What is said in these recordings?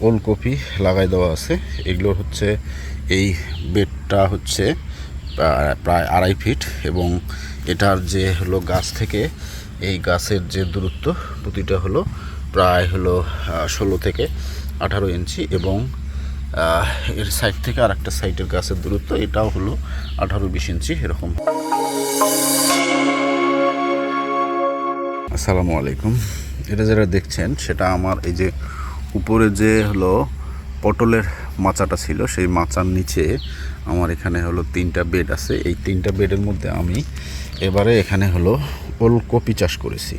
ওলকপি লাগাই দেওয়া আছে। এগুলোর হচ্ছে এই বেডটা হচ্ছে প্রায়- আড়াই ফিট এবং এটার যে হলো গাছ থেকে, এই গাছের যে দূরত্ব, প্রতিটা হলো প্রায় হলো ষোলো থেকে আঠারো ইঞ্চি এবং এর সাইড থেকে আর একটা সাইডের গাছের দূরত্ব, এটাও হলো আঠারো বিশ ইঞ্চি এরকম। আসসালামু আলাইকুম। এটা যেটা দেখছেন, সেটা আমার এই যে উপরে যে হলো পটলের মাচাটা ছিল, সেই মাচার নিচে আমার এখানে হলো তিনটা বেড আছে। এই তিনটা বেডের মধ্যে আমি এবারে এখানে হলো ওলকপি চাষ করেছি।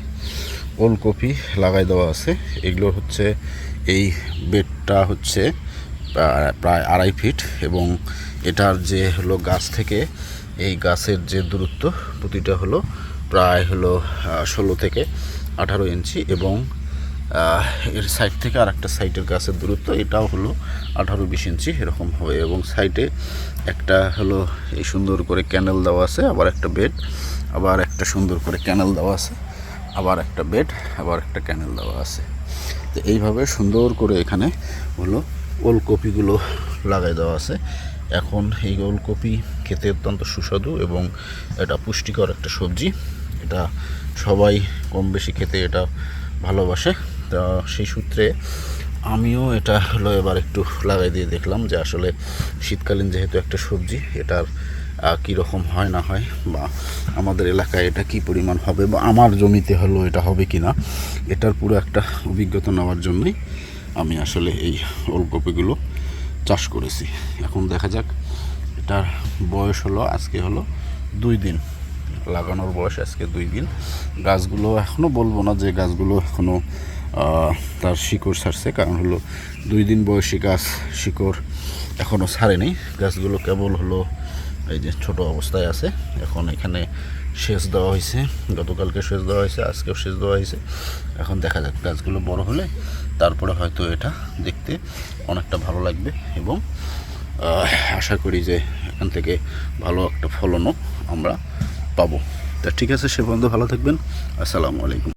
ওলকপি লাগাই দেওয়া আছে। এগুলোর হচ্ছে এই বেডটা হচ্ছে প্রায়- আড়াই ফিট এবং এটার যে হলো গাছ থেকে এই গাছের যে দূরত্ব, প্রতিটা হলো প্রায় হলো ষোলো থেকে আঠারো ইঞ্চি এবং এর সাইড থেকে আর একটা সাইডের গাছের দূরত্ব, এটাও হলো আঠারো বিশ ইঞ্চি এরকম হবে। এবং সাইডে একটা হলো এই সুন্দর করে ক্যানেল দেওয়া আছে, আবার একটা বেড আবার একটা সুন্দর করে ক্যানেল দেওয়া আছে, আবার একটা বেড আবার একটা ক্যানেল দেওয়া আছে। তো এইভাবে সুন্দর করে এখানে হলো ওলকপিগুলো লাগাই দেওয়া আছে। এখন এই ওলকপি খেতে অত্যন্ত সুস্বাদু এবং এটা পুষ্টিকর একটা সবজি। এটা সবাই কম বেশি খেতে এটা ভালোবাসে। তা সেই সূত্রে আমিও এটা হলো এবার একটু লাগাই দিয়ে দেখলাম যে আসলে শীতকালীন যেহেতু একটা সবজি, এটার কীরকম হয় না হয় বা আমাদের এলাকায় এটা কি পরিমাণ হবে বা আমার জমিতে হলো এটা হবে কি না এটার পুরো একটা অভিজ্ঞতা নেওয়ার জন্যই আমি আসলে এই ওলকপিগুলো চাষ করেছি। এখন দেখা যাক এটার বয়স হলো, আজকে হলো দুই দিন। লাগানোর বয়স আজকে দুই দিন। গাছগুলো এখনও বলব না যে গাছগুলো এখনও তার শিকড় ছাড়ছে, কারণ হলো দুই দিন বয়সী গাছ শিকড় এখনও ছাড়েনি। গাছগুলো কেবল হলো এই যে ছোট অবস্থায় আছে। এখন এখানে সেচ দেওয়া হয়েছে। গতকালকে সেচ দেওয়া হয়েছে, আজকেও সেচ দেওয়া হয়েছে। এখন দেখা যাক গাছগুলো বড় হলে তারপরে হয়তো এটা দেখতে অনেকটা ভালো লাগবে এবং আশা করি যে এখান থেকে ভালো একটা ফলনও আমরা পাবো। তা ঠিক আছে সে পর্যন্ত ভালো থাকবেন। আসসালামু আলাইকুম।